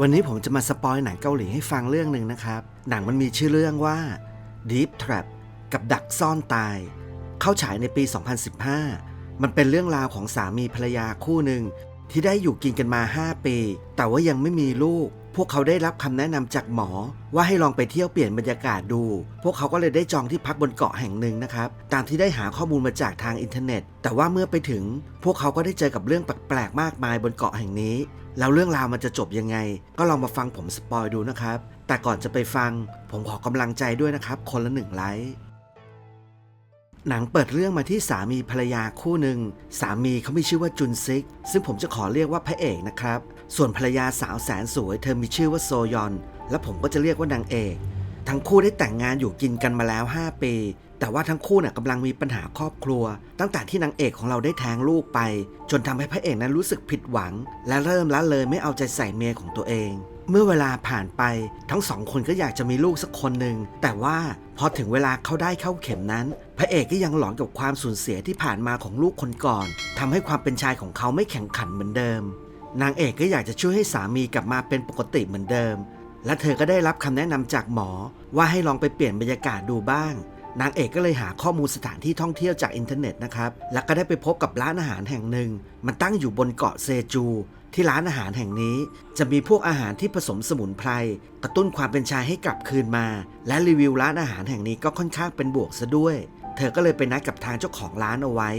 วันนี้ผมจะมาสปอยหนังเกาหลีให้ฟังเรื่องหนึ่งนะครับ หนังมันมีชื่อเรื่องว่า Deep Trap กับดักซ่อนตาย เข้าฉายในปี 2015 มันเป็นเรื่องราวของสามีภรรยาคู่หนึ่งที่ได้อยู่กินกันมา 5 ปี แต่ว่ายังไม่มีลูก พวกเขาได้รับคำแนะนำจากหมอ ว่าให้ลองไปเที่ยวเปลี่ยนบรรยากาศดู พวกเขาก็เลยได้จองที่พักบนเกาะแห่งหนึ่งนะครับ ตามที่ได้หาข้อมูลมาจากทางอินเทอร์เน็ต แต่ว่าเมื่อไปถึง พวกเขาก็ได้เจอกับเรื่องแปลกๆมากมายบนเกาะแห่งนี้ แล้วเรื่องราวมันจะจบยังไง ก็ลองมาฟังผมสปอยดูนะครับ แต่ก่อนจะไปฟัง ผมขอกำลังใจด้วยนะครับ คนละหนึ่งไลค์หนังเปิดเรื่องมาที่สามีภรรยาคู่หนึ่ง สามีเขามีชื่อว่าจุนซิก ซึ่งผมจะขอเรียกว่าพระเอกนะครับ ส่วนภรรยาสาวแสนสวย เธอมีชื่อว่าโซยอน และผมก็จะเรียกว่านางเอก ทั้งคู่ได้แต่งงานอยู่กินกันมาแล้ว 5 ปี แต่ว่าทั้งคู่น่ะกำลังมีปัญหาครอบครัว ตั้งแต่ที่นางเอกของเราได้แท้งลูกไป จนทำให้พระเอกนั้นรู้สึกผิดหวัง และเริ่มละเลยไม่เอาใจใส่เมียของตัวเอง เมื่อเวลาผ่านไป ทั้งสองคนก็อยากจะมีลูกสักคนหนึ่งแต่ว่าพอถึงเวลาเขาได้เข้าเข็มนั้น พระเอกก็ยังหลอนกับความสูญเสียที่ผ่านมาของลูกคนก่อนทำให้ความเป็นชายของเขาไม่แข่งขันเหมือนเดิม นางเอกก็อยากจะช่วยให้สามีกลับมาเป็นปกติเหมือนเดิม และเธอก็ได้รับคำแนะนำจากหมอว่าให้ลองไปเปลี่ยนบรรยากาศดูบ้าง นางเอกก็เลยหาข้อมูลสถานที่ท่องเที่ยวจากอินเทอร์เน็ตนะครับ แล้วก็ได้ไปพบกับร้านอาหารแห่งหนึ่ง มันตั้งอยู่บนเกาะเซจู ที่ร้านอาหารแห่งนี้ จะมีพวกอาหารที่ผสมสมุนไพรกระตุ้นความเป็นชายให้กลับคืนมา และรีวิวร้านอาหารแห่งนี้ก็ค่อนข้างเป็นบวกซะด้วย เธอก็เลยไปนัดกับทางเจ้าของร้านเอาไว้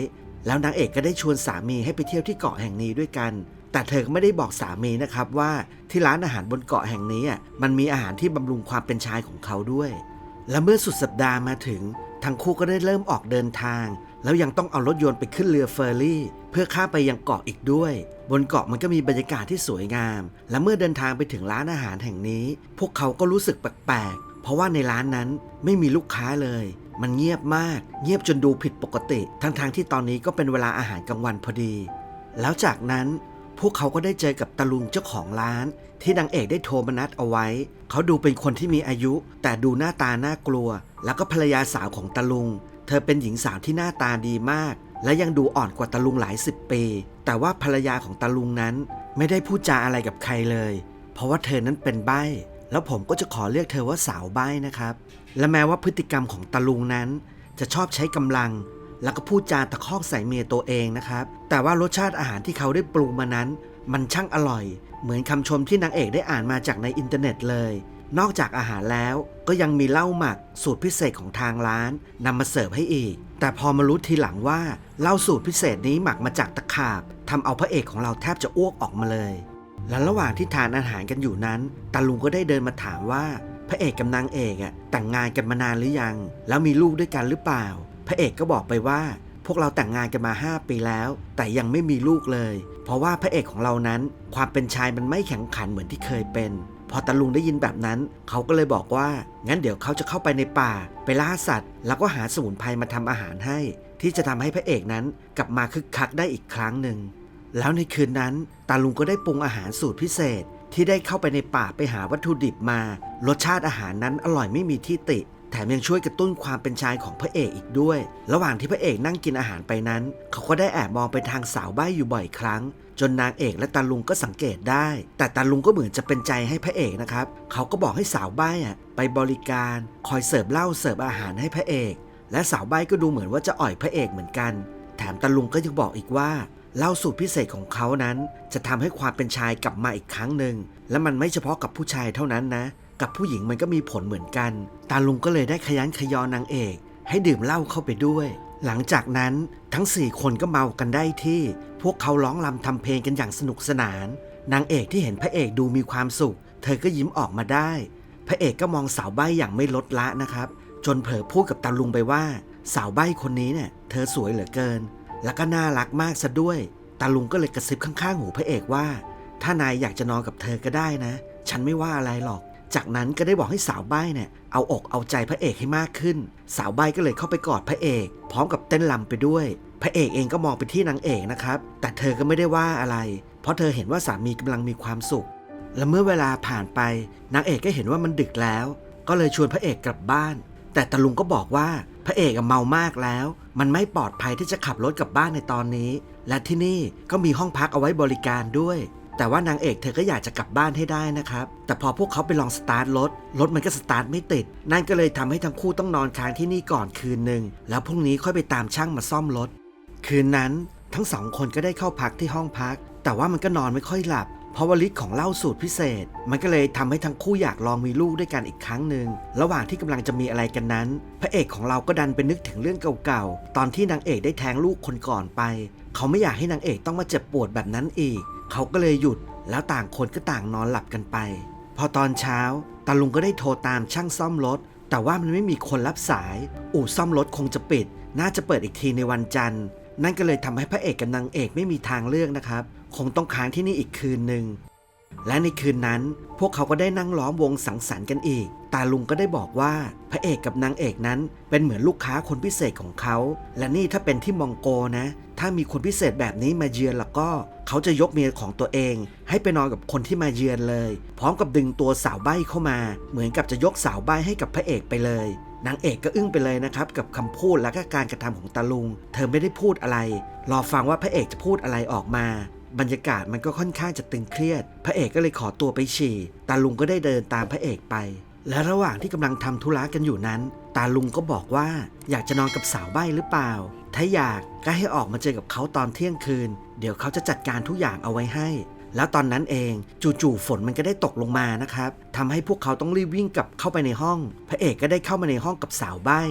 แล้วนางเอกก็ได้ชวนสามีให้ไปเที่ยวที่เกาะแห่งนี้ด้วยกัน แต่เธอก็ไม่ได้บอกสามีนะครับว่าที่ร้านอาหารบนเกาะแห่งนี้มันมีอาหารที่บำรุงความเป็นชายของเขาด้วย และเมื่อสุดสัปดาห์มาถึง ทั้งคู่ก็ได้เริ่มออกเดินทาง แล้วยังต้องเอารถยนต์ไปขึ้นเรือเฟอร์รี่ เพื่อข้ามไปยังเกาะอีกด้วย บนเกาะมันก็มีบรรยากาศที่สวยงาม และเมื่อเดินทางไปถึงร้านอาหารแห่งนี้ พวกเขาก็รู้สึกแปลกๆเพราะว่าในร้านนั้นไม่มีลูกค้าเลยมันเงียบมาก เงียบจนดูผิดปกติ ทั้งๆที่ตอนนี้ก็เป็นเวลาอาหารกลางวันพอดี แล้วจากนั้น พวกเขาก็ได้เจอกับตาลุงเจ้าของร้าน ที่นางเอกได้โทรมานัดเอาไว้ เขาดูเป็นคนที่มีอายุ แต่ดูหน้าตาน่ากลัว แล้วก็ภรรยาสาวของตาลุง เธอเป็นหญิงสาวที่หน้าตาดีมาก และยังดูอ่อนกว่าตาลุงหลายสิบปี แต่ว่าภรรยาของตาลุงนั้นไม่ได้พูดจาอะไรกับใครเลย เพราะว่าเธอนั้นเป็นใบ้ แล้วผมก็จะขอเรียกเธอว่าสาวใบ้นะครับ และแม้ว่าพฤติกรรมของตาลุงนั้น จะชอบใช้กำลัง แล้วก็พูดจาตะคอกใส่เมียตัวเองนะครับ แต่ว่ารสชาติอาหารที่เขาได้ปรุงมานั้น มันช่างอร่อย เหมือนคำชมที่นางเอกได้อ่านมาจากในอินเทอร์เน็ตเลย นอกจากอาหารแล้วก็ยังมีเหล้าหมักสูตรพิเศษของทางร้านนำมาเสิร์ฟให้อีก แต่พอมารู้ทีหลังว่าเหล้าสูตรพิเศษนี้หมักมาจากตะขาบทำเอาพระเอกของเราแทบจะอ้วกออกมาเลย และระหว่างที่ทานอาหารกันอยู่นั้นตาลุงก็ได้เดินมาถามว่าพระเอกกับนางเอกอะแต่งงานกันมานานหรือยัง แล้วมีลูกด้วยกันหรือเปล่า พระเอกก็บอกไปว่า พวกเราแต่งงานกันมา 5 ปีแล้ว แต่ยังไม่มีลูกเลย เพราะว่าพระเอกของเรานั้น ความเป็นชายมันไม่แข็งขันเหมือนที่เคยเป็น พอตาลุงได้ยินแบบนั้น เขาก็เลยบอกว่า งั้นเดี๋ยวเขาจะเข้าไปในป่า ไปล่าสัตว์ แล้วก็หาสมุนไพรมาทำอาหารให้ ที่จะทำให้พระเอกนั้นกลับมาคึกคักได้อีกครั้งหนึ่งแล้วในคืนนั้นตาลุงก็ได้ปรุงอาหารสูตรพิเศษที่ได้เข้าไปในป่าไปหาวัตถุดิบมา รสชาติอาหารนั้นอร่อยไม่มีที่ติ ถมยังช่วยกระตุ้นความเป็นชายของพระเอกอีกด้วย ระหว่างที่พระเอกนั่งกินอาหารไปนั้น เขาก็ได้แอบมองไปทางสาวใบ้อยู่บ่อยครั้ง จนนางเอกและตาลุงก็สังเกตได้ แต่ตาลุงก็เหมือนจะเป็นใจให้พระเอกนะครับ เขาก็บอกให้สาวใบ้อะไปบริการ คอยเสิร์ฟเหล้าเสิร์ฟอาหารให้พระเอก และสาวใบ้ก็ดูเหมือนว่าจะอ่อยพระเอกเหมือนกัน แถมตาลุงก็ยังบอกอีกว่าเหล้าสูตรพิเศษของเขานั้น จะทำให้ความเป็นชายกลับมาอีกครั้งหนึ่งและมันไม่เฉพาะกับผู้ชายเท่านั้นนะ กับผู้หญิงมันก็มีผลเหมือนกัน ตาลุงก็เลยได้ขยันขยอนางเอก ให้ดื่มเหล้าเข้าไปด้วย หลังจากนั้นทั้งสี่คนก็เมากันได้ที่ พวกเขาร้องรำทำเพลงกันอย่างสนุกสนาน นางเอกที่เห็นพระเอกดูมีความสุข เธอก็ยิ้มออกมาได้ พระเอกก็มองสาวใบ้อย่างไม่ลดละนะครับ จนเผลอพูดกับตาลุงไปว่า สาวใบ้คนนี้เนี่ยเธอสวยเหลือเกิน แล้วก็น่ารักมากซะด้วยตาลุงก็เลยกระซิบข้างๆหูพระเอกว่า ถ้านายอยากจะนอนกับเธอก็ได้นะ ฉันไม่ว่าอะไรหรอก จากนั้นก็ได้บอกให้สาวใบ้เนี่ยเอาอกเอาใจพระเอกให้มากขึ้น สาวใบ้ก็เลยเข้าไปกอดพระเอก พร้อมกับเต้นรำไปด้วย พระเอกเองก็มองไปที่นางเอกนะครับ แต่เธอก็ไม่ได้ว่าอะไร เพราะเธอเห็นว่าสามีกำลังมีความสุข และเมื่อเวลาผ่านไปนางเอกก็เห็นว่ามันดึกแล้ว ก็เลยชวนพระเอกกลับบ้าน แต่ตาลุงก็บอกว่าพระเอกเมามากแล้ว มันไม่ปลอดภัยที่จะขับรถกลับบ้านในตอนนี้ และที่นี่ก็มีห้องพักเอาไว้บริการด้วย แต่ว่านางเอกเธอก็อยากจะกลับบ้านให้ได้นะครับ แต่พอพวกเขาไปลองสตาร์ทรถ รถมันก็สตาร์ทไม่ติด นั่นก็เลยทำให้ทั้งคู่ต้องนอนค้างที่นี่ก่อนคืนหนึ่ง แล้วพรุ่งนี้ค่อยไปตามช่างมาซ่อมรถ คืนนั้นทั้งสองคนก็ได้เข้าพักที่ห้องพัก แต่ว่ามันก็นอนไม่ค่อยหลับ เพราะว่าฤทธิ์ของเหล้าสูตรพิเศษ มันก็เลยทำให้ทั้งคู่อยากลองมีลูกด้วยกันอีกครั้งหนึ่ง ระหว่างที่กำลังจะมีอะไรกันนั้น พระเอกของเราก็ดันไปนึกถึงเรื่องเก่าๆ ตอนที่นางเอกได้แท้งลูกคนก่อนไป เขาไม่อยากให้นางเอกต้องมาเจ็บปวดแบบนั้นอีก เขาก็เลยหยุดแล้วต่างคนก็ต่างนอนหลับกันไป พอตอนเช้าตาลุงก็ได้โทรตามช่างซ่อมรถ แต่ว่ามันไม่มีคนรับสาย อู่ซ่อมรถคงจะปิด น่าจะเปิดอีกทีในวันจันทร์ นั่นก็เลยทำให้พระเอกกับนางเอกไม่มีทางเลือกนะครับ คงต้องค้างที่นี่อีกคืนหนึ่งและในคืนนั้นพวกเขาก็ได้นั่งล้อมวงสังสรรค์กันอีก ตาลุงก็ได้บอกว่าพระเอกกับนางเอกนั้น เป็นเหมือนลูกค้าคนพิเศษของเขา และนี่ถ้าเป็นที่มองโกนะ ถ้ามีคนพิเศษแบบนี้มาเยือนแล้วก็ เขาจะยกเมียของตัวเอง ให้ไปนอนกับคนที่มาเยือนเลย พร้อมกับดึงตัวสาวใบ้เข้ามา เหมือนกับจะยกสาวใบ้ให้กับพระเอกไปเลยนางเอกก็อึ้งไปเลยนะครับ กับคำพูดและก็การกระทำของตาลุง เธอไม่ได้พูดอะไร รอฟังว่าพระเอกจะพูดอะไรออกมา บรรยากาศมันก็ค่อนข้างจะตึงเครียด พระเอกก็เลยขอตัวไปฉี่ตาลุงก็ได้เดินตามพระเอกไป และระหว่างที่กำลังทำธุระกันอยู่นั้น ตาลุงก็บอกว่าอยากจะนอนกับสาวใบ้หรือเปล่า ถ้าอยากก็ให้ออกมาเจอกับเขาตอนเที่ยงคืน เดี๋ยวเขาจะจัดการทุกอย่างเอาไว้ให้ แล้วตอนนั้นเองจู่ๆฝนมันก็ได้ตกลงมานะครับทำให้พวกเขาต้องรีบวิ่งกลับเข้าไปในห้อง พระเอกก็ได้เข้ามาในห้องกับสาวใบ้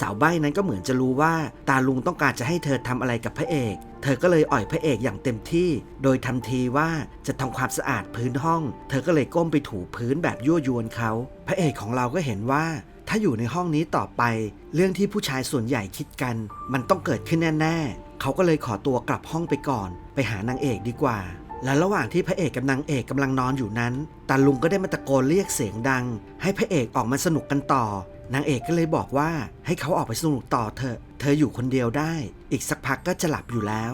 สาวใบ้นั้นก็เหมือนจะรู้ว่า ตาลุงต้องการจะให้เธอทำอะไรกับพระเอก เธอก็เลยอ่อยพระเอกอย่างเต็มที่ โดยทำทีว่าจะทำความสะอาดพื้นห้อง เธอก็เลยก้มไปถูพื้นแบบยั่วยวนเขา พระเอกของเราก็เห็นว่า ถ้าอยู่ในห้องนี้ต่อไป เรื่องที่ผู้ชายส่วนใหญ่คิดกัน มันต้องเกิดขึ้นแน่ ๆ เขาก็เลยขอตัวกลับห้องไปก่อน ไปหานางเอกดีกว่า และระหว่างที่พระเอกกับนางเอกกำลังนอนอยู่นั้นตาลุงก็ได้มาตะโกนเรียกเสียงดัง ให้พระเอกออกมาสนุกกันต่อ นางเอกก็เลยบอกว่าให้เขาออกไปสนุกต่อเถอะ เธออยู่คนเดียวได้ อีกสักพักก็จะหลับอยู่แล้ว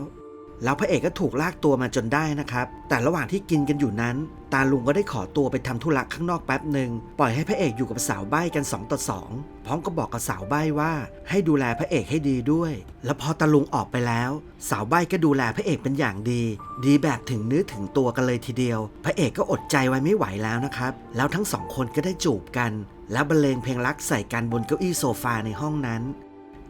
แล้วพระเอกก็ถูกลากตัวมาจนได้นะครับ แต่ระหว่างที่กินกันอยู่นั้น ตาลุงก็ได้ขอตัวไปทำธุระข้างนอกแป๊บหนึ่งปล่อยให้พระเอกอยู่กับสาวใบ้กัน2ต่อ2พร้อมกับบอกกับสาวใบ้ว่า ให้ดูแลพระเอกให้ดีด้วย แล้วพอตาลุงออกไปแล้ว สาวใบ้ก็ดูแลพระเอกเป็นอย่างดี ดีแบบถึงเนื้อถึงตัวกันเลยทีเดียว พระเอกก็อดใจไว้ไม่ไหวแล้วนะครับ แล้วทั้งสองคนก็ได้จูบกัน แล้วบรรเลงเพลงรักใส่กันบนเก้าอี้โซฟาในห้องนั้น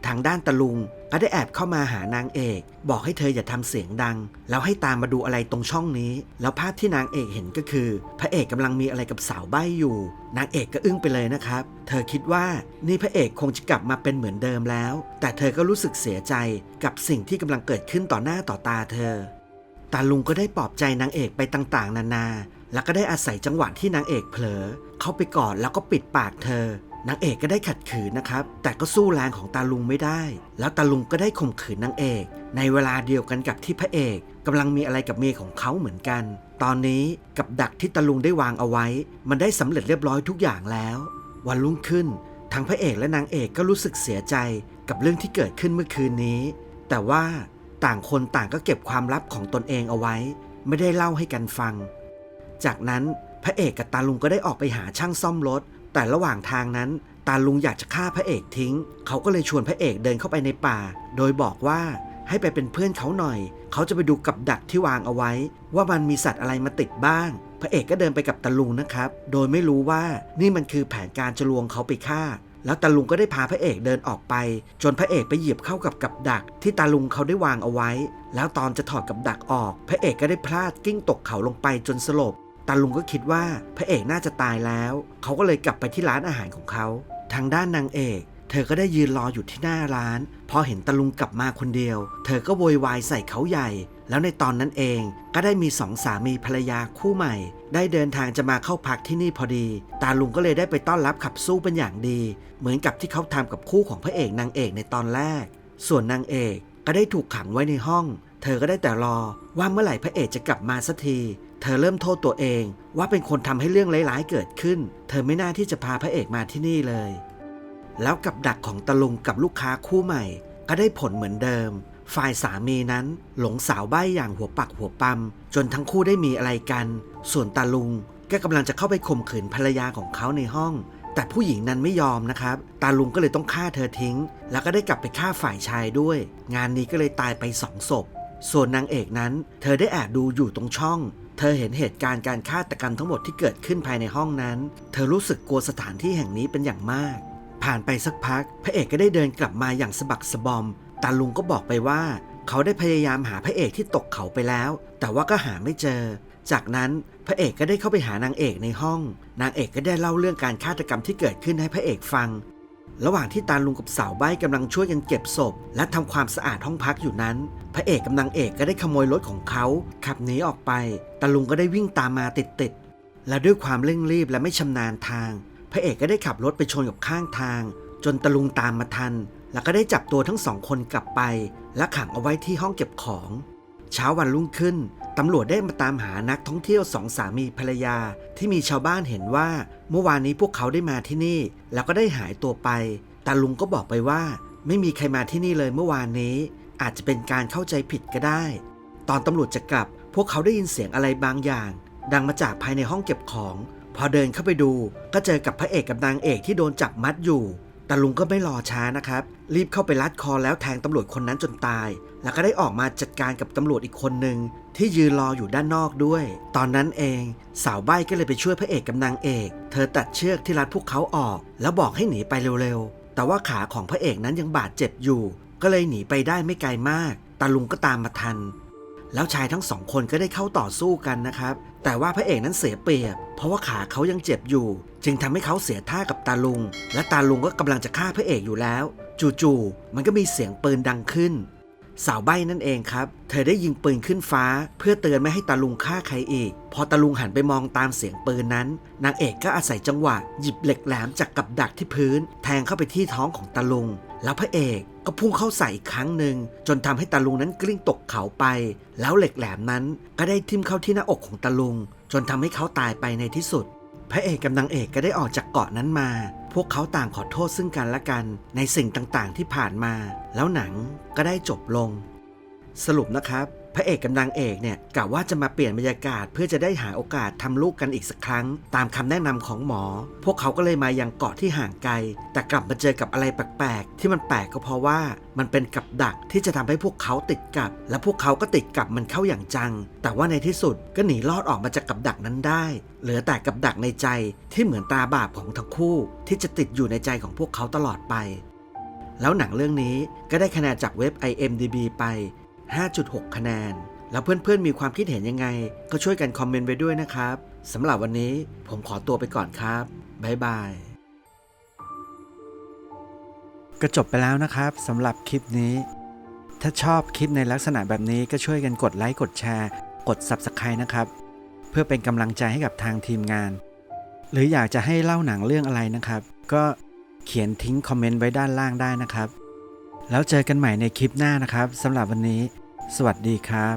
ทางด้านตะลุง ก็ได้แอบเข้ามาหานางเอก บอกให้เธออย่าทำเสียงดัง แล้วให้ตามมาดูอะไรตรงช่องนี้ แล้วภาพที่นางเอกเห็นก็คือ พระเอกกำลังมีอะไรกับสาวใบ้อยู่ นางเอกก็อึ้งไปเลยนะครับ เธอคิดว่านี่พระเอกคงจะกลับมาเป็นเหมือนเดิมแล้ว แต่เธอก็รู้สึกเสียใจกับสิ่งที่กำลังเกิดขึ้นต่อหน้าต่อตาเธอตาลุงก็ได้ปลอบใจนางเอกไปต่างๆ นานา แล้วก็ได้อาศัยจังหวะที่นางเอกเผลอ เข้าไปกอดแล้วก็ปิดปากเธอ นางเอกก็ได้ขัดขืนนะครับ แต่ก็สู้แรงของตาลุงไม่ได้ แล้วตาลุงก็ได้ข่มขืนนางเอก ในเวลาเดียวกันกับที่พระเอกกำลังมีอะไรกับเมียของเขาเหมือนกัน ตอนนี้กับดักที่ตาลุงได้วางเอาไว้ มันได้สำเร็จเรียบร้อยทุกอย่างแล้ว วันรุ่งขึ้นทั้งพระเอกและนางเอกก็รู้สึกเสียใจกับเรื่องที่เกิดขึ้นเมื่อคืนนี้ แต่ว่าต่างคนต่างก็เก็บความลับของตนเองเอาไว้ ไม่ได้เล่าให้กันฟัง จากนั้นพระเอกกับตาลุงก็ได้ออกไปหาช่างซ่อมรถ แต่ระหว่างทางนั้น ตาลุงอยากจะฆ่าพระเอกทิ้ง เขาก็เลยชวนพระเอกเดินเข้าไปในป่า โดยบอกว่าให้ไปเป็นเพื่อนเขาหน่อย เขาจะไปดูกับดักที่วางเอาไว้ ว่ามันมีสัตว์อะไรมาติดบ้าง พระเอกก็เดินไปกับตาลุงนะครับ โดยไม่รู้ว่านี่มันคือแผนการจะลวงเขาไปฆ่า แล้วตาลุงก็ได้พาพระเอกเดินออกไป จนพระเอกไปเหยียบเข้ากับกับดัก ที่ตาลุงเขาได้วางเอาไว้ แล้วตอนจะถอดกับดักออก พระเอกก็ได้พลาดกิ้งตกเขาลงไปจนสลบ ตาลุงก็คิดว่าพระเอกน่าจะตายแล้ว เขาก็เลยกลับไปที่ร้านอาหารของเขา ทางด้านนางเอก เธอก็ได้ยืนรออยู่ที่หน้าร้าน พอเห็นตาลุงกลับมาคนเดียว เธอก็โวยวายใส่เขาใหญ่ แล้วในตอนนั้นเองก็ได้มีสองสามีภรรยาคู่ใหม่ ได้เดินทางจะมาเข้าพักที่นี่พอดี ตาลุงก็เลยได้ไปต้อนรับขับสู้เป็นอย่างดี เหมือนกับที่เขาทำกับคู่ของพระเอกนางเอกในตอนแรก ส่วนนางเอกก็ได้ถูกขังไว้ในห้อง เธอก็ได้แต่รอว่าเมื่อไหร่พระเอกจะกลับมาสักที เธอเริ่มโทษตัวเองว่าเป็นคนทำให้เรื่องร้ายๆเกิดขึ้น เธอไม่น่าที่จะพาพระเอกมาที่นี่เลย แล้วกับดักของตะลุงกับลูกค้าคู่ใหม่ ก็ได้ผลเหมือนเดิม ฝ่ายสามีนั้นหลงสาวใบ้อย่างหัวปักหัวปั๊มจนทั้งคู่ได้มีอะไรกัน ส่วนตาลุงก็กำลังจะเข้าไปข่มขืนภรรยาของเขาในห้อง แต่ผู้หญิงนั้นไม่ยอมนะครับ ตาลุงก็เลยต้องฆ่าเธอทิ้ง แล้วก็ได้กลับไปฆ่าฝ่ายชายด้วย งานนี้ก็เลยตายไปสองศพ ส่วนนางเอกนั้น เธอได้แอบดูอยู่ตรงช่อง เธอเห็นเหตุการณ์การฆาตกรรมทั้งหมดที่เกิดขึ้นภายในห้องนั้น เธอรู้สึกกลัวสถานที่แห่งนี้เป็นอย่างมาก ผ่านไปสักพัก พระเอกก็ได้เดินกลับมาอย่างสะบักสะบอม ตาลุงก็บอกไปว่า เขาได้พยายามหาพระเอกที่ตกเขาไปแล้ว แต่ว่าก็หาไม่เจอ จากนั้นพระเอกก็ได้เข้าไปหานางเอกในห้อง นางเอกก็ได้เล่าเรื่องการฆาตกรรมที่เกิดขึ้นให้พระเอกฟัง ระหว่างที่ตาลุงกับสาวใบ้กำลังช่วยกันเก็บศพ และทำความสะอาดห้องพักอยู่นั้น พระเอกกับนางเอกก็ได้ขโมยรถของเขาขับหนีออกไปตาลุงก็ได้วิ่งตามมาติดๆและด้วยความเร่งรีบและไม่ชำนาญทาง พระเอกก็ได้ขับรถไปชนกับข้างทาง จนตาลุงตามมาทัน แล้วก็ได้จับตัวทั้งสองคนกลับไป และขังเอาไว้ที่ห้องเก็บของ เช้าวันรุ่งขึ้น ตำรวจได้มาตามหานักท่องเที่ยวสองสามีภรรยา ที่มีชาวบ้านเห็นว่า เมื่อวานนี้พวกเขาได้มาที่นี่ แล้วก็ได้หายตัวไปแตาลุงก็บอกไปว่า ไม่มีใครมาที่นี่เลยเมื่อวานนี้ อาจจะเป็นการเข้าใจผิดก็ได้ ตอนตำรวจจะกลับ พวกเขาได้ยินเสียงอะไรบางอย่าง ดังมาจากภายในห้องเก็บของ พอเดินเข้าไปดู ก็เจอกับพระเอกกับนางเอกที่โดนจับมัดอยู่แตาลุงก็ไม่รอช้านะครับ รีบเข้าไปลัดคอแล้วแทงตำรวจคนนั้นจนตาย แล้วก็ได้ออกมาจัดการกับตำรวจอีกคนหนึ่ง ที่ยืนรออยู่ด้านนอกด้วย ตอนนั้นเองสาวใบ้ก็เลยไปช่วยพระเอกกับนางเอก เธอตัดเชือกที่รัดพวกเขาออก แล้วบอกให้หนีไปเร็วๆ แต่ว่าขาของพระเอกนั้นยังบาดเจ็บอยู่ ก็เลยหนีไปได้ไม่ไกลมากตาลุงก็ตามมาทัน แล้วชายทั้งสองคนก็ได้เข้าต่อสู้กันนะครับ แต่ว่าพระเอกนั้นเสียเปรียบ เพราะว่าขาเขายังเจ็บอยู่ จึงทำให้เขาเสียท่ากับตาลุง และตาลุงก็กำลังจะฆ่าพระเอกอยู่แล้ว จู่ๆมันก็มีเสียงปืนดังขึ้น สาวใบ้นั่นเองครับ เธอได้ยิงปืนขึ้นฟ้า เพื่อเตือนไม่ให้ตาลุงฆ่าใครอีก พอตาลุงหันไปมองตามเสียงปืนนั้น นางเอกก็อาศัยจังหวะ หยิบเหล็กแหลมจากกับดักที่พื้น แทงเข้าไปที่ท้องของตาลุง แล้วพระเอกก็พุ่งเข้าใส่อีกครั้งหนึ่ง จนทำให้ตาลุงนั้นกลิ้งตกเขาไป แล้วเหล็กแหลมนั้นก็ได้ทิ่มเข้าที่หน้าอกของตาลุง จนทำให้เขาตายไปในที่สุด พระเอกกับนางเอกก็ได้ออกจากเกาะนั้นมา พวกเขาต่างขอโทษซึ่งกันและกันในสิ่งต่างๆ ที่ผ่านมา แล้วหนังก็ได้จบลง สรุปนะครับ พระเอกกับนางเอกเนี่ยกะว่าจะมาเปลี่ยนบรรยากาศเพื่อจะได้หาโอกาสทำลูกกันอีกสักครั้ง ตามคำแนะนำของหมอ พวกเขาก็เลยมายังเกาะที่ห่างไกล แต่กลับมาเจอกับอะไรแปลกๆ ที่มันแปลกก็เพราะว่ามันเป็นกับดักที่จะทำให้พวกเขาติดกับ และพวกเขาก็ติดกับมันเข้าอย่างจัง แต่ว่าในที่สุดก็หนีรอดออกมาจากกับดักนั้นได้ เหลือแต่กับดักในใจที่เหมือนตาบาปของทั้งคู่ ที่จะติดอยู่ในใจของพวกเขาตลอดไปแล้วหนังเรื่องนี้ก็ได้คะแนนจากเว็บ IMDB ไป 5.6 คะแนน แล้วเพื่อนๆมีความคิดเห็นยังไง ก็ช่วยกันคอมเมนต์ไว้ด้วยนะครับสำหรับวันนี้ผมขอตัวไปก่อนครับบ๊ายบายก็จบไปแล้วนะครับสำหรับคลิปนี้ ถ้าชอบคลิปในลักษณะแบบนี้ก็ช่วยกันกดไลค์กดแชร์ กด Subscribe นะครับ เพื่อเป็นกำลังใจให้กับทางทีมงาน หรืออยากจะให้เล่าหนังเรื่องอะไรนะครับ ก็เขียนทิ้งคอมเมนต์ไว้ด้านล่างได้นะครับ แล้วเจอกันใหม่ในคลิปหน้านะครับสำหรับวันนี้ สวัสดีครับ